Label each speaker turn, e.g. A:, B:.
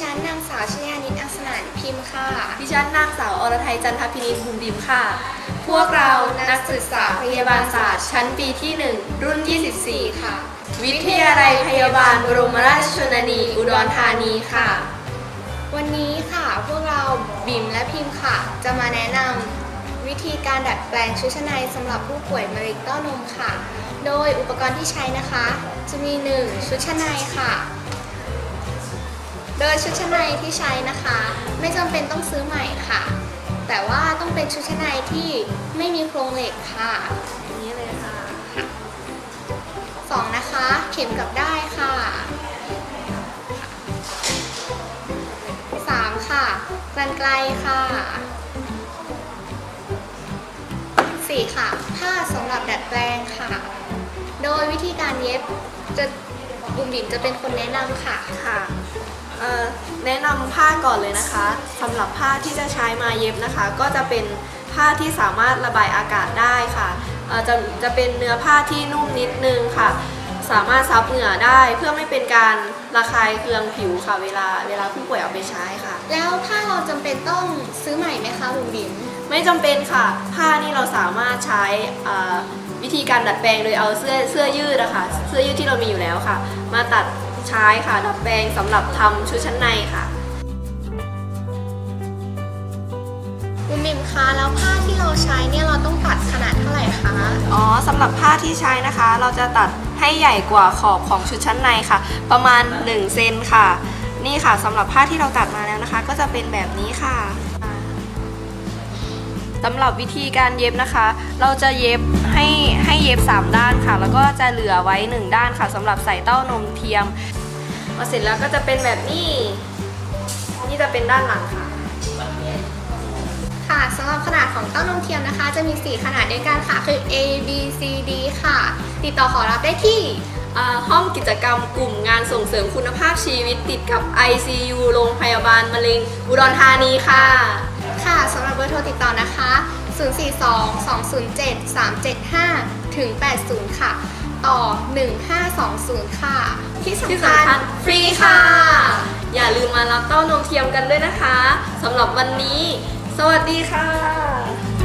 A: ฉันนางสาวชยานิตอังสนานพิมพ์ค่ะ
B: ดิฉันนางสาวอรไทยจันทพินิจบุมบิมค่ะ พวกเรานักศึกษาพยาบาลศาสตร์ ชั้นปีที่ 1 รุ่น 24 ค่ะ วิทยาลัยพยาบาลบรมราชชนนีอุดรธานีค่ะ
A: วันนี้ค่ะพวกเราบิมและพิมพ์ค่ะ จะมาแนะนำวิธีการดัดแปลงชุดชั้นในสำหรับผู้ป่วยมะเร็งเต้านมค่ะ โดยอุปกรณ์ที่ใช้นะคะ จะมี 1 ชุดชั้นในค่ะ โดยชุดชั้นในที่ใช้นะคะ ไม่จำเป็นต้องซื้อใหม่ค่ะ แต่ว่าต้องเป็นชุดชั้นในที่ไม่มีโครงเหล็กค่ะอย่างนี้เลยค่ะสองนะคะ เข็มกับได้ค่ะสามค่ะกรรไกรค่ะสี่ค่ะผ้าสำหรับดัดแปลงค่ะ โดยวิธีการเย็บจะบุ๋มบิ๋มจะเป็นคนแนะนำค่ะ
B: ค่ะ แนะนำผ้าก่อนเลยนะคะสำหรับผ้าที่จะใช้มาเย็บนะคะ ก็จะเป็นผ้าที่สามารถระบายอากาศได้ค่ะเอ่อจะจะเป็นเนื้อผ้าที่นุ่มนิดนึงค่ะ สามารถซับเหงื่อได้เพื่อไม่เป็นการระคายเคืองผิวค่ะเวลาเวลาผู้ป่วยเอาไปใช้ค่ะ
A: แล้วผ้าเราจำเป็นต้องซื้อใหม่ไหมคะบุ๋มบิ๋ม
B: ไม่จำเป็นค่ะ ผ้านี่เราสามารถใช้อ่าวิธีการดัดแปลงโดยเอาเสื้อเสื้อยืดอะค่ะเสื้อยืดที่เรามีอยู่แล้วค่ะ มาตัด ใช้ค่ะ ดัดแปลงสำหรับทำชุดชั้นในค่ะ
A: บุ๋มบิ๋มคะแล้วผ้าที่เราใช้เนี่ยเราต้องตัดขนาดเท่าไหร่คะ
B: อ๋อสำหรับผ้าที่ใช้นะคะ เราจะตัดให้ใหญ่กว่าขอบของชุดชั้นในค่ะ ประมาณ1เซนค่ะ นี่ค่ะสำหรับผ้าที่เราตัดมาแล้วนะคะ ก็จะเป็นแบบนี้ค่ะ สำหรับวิธีการเย็บนะคะ เราจะเย็บให้ให้เย็บ 3 ด้านค่ะ แล้วก็จะเหลือไว้ 1 ด้านค่ะสำหรับใส่เต้านมเทียมพอเสร็จแล้วก็จะเป็นแบบนี้นี่จะเป็นด้านหลังค่ะ
A: ค่ะสำหรับขนาดของเต้านมเทียมนะคะ จะมี 4 ขนาดด้วยกันค่ะ คือ A B C D ค่ะ ติดต่อขอรับได้ที่
B: ห้องกิจกรรมกลุ่มงานส่งเสริมคุณภาพชีวิตติดกับ ICU โรงพยาบาลมะเร็งอุดรธานีค่ะ
A: ค่ะสำหรับเบอร์โทรติดต่อนะคะ 042 207 375 ถึง 80 ค่ะ ต่อ 1520 ค่ะ ที่
B: ที่
A: สำคั
B: สำคั
A: ญ
B: ญฟรีค่ะ อย่าลืมมารับเต้านมเทียมกันด้วยนะคะสำหรับวันนี้ สวัสดีค่ะ